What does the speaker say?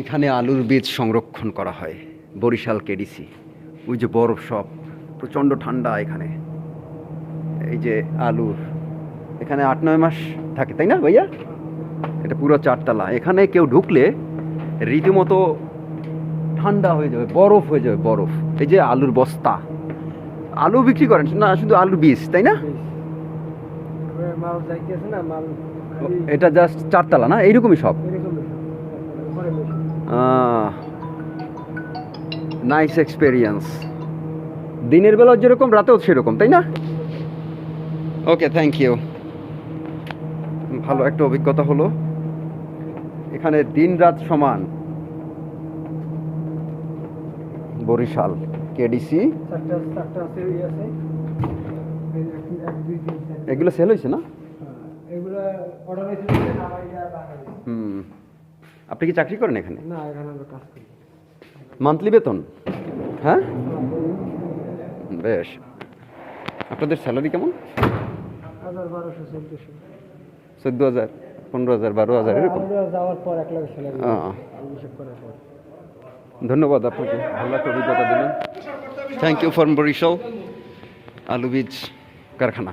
এখানে আলুর বীজ সংরক্ষণ করা হয় বরিশাল কেডিসি। ওই যে বরফ সব প্রচণ্ড ঠান্ডা এখানে। এই যে আলুর এখানে আট নয় মাস থাকে তাই না ভাইয়া? এটা পুরো চারতলা। এখানে কেউ ঢুকলে রীতিমতো ঠান্ডা হয়ে যাবে বরফ হয়ে যাবে বরফ। এই যে আলুর বস্তা। আলু বিক্রি করেন না শুধু আলুর বীজ তাই না? এটা জাস্ট চারতলা না? এইরকমই সব? নাইস এক্সপেরিয়েন্স দিনের বেলা যেরকম রাতেও সেরকম তাই না? ওকে থ্যাংক ইউ ভালো একটা অভিজ্ঞতা হলো। এখানে দিন রাত সমান। বরিশাল কেডিসি এগুলো সেল হয়েছে না? বানাই হুম। আপনি কি চাকরি করেন এখানে? মান্থলি বেতন? হ্যাঁ? বেশ। আপনাদের স্যালারি কেমন? চোদ্দ হাজার পনেরো হাজার বারো হাজার এরকম? করার পর। ধন্যবাদ আপনাকে। ভালো একটা অভিজ্ঞতা দিলেন। থ্যাংক ইউ ফর বরিশাল আলু বীজ কারখানা।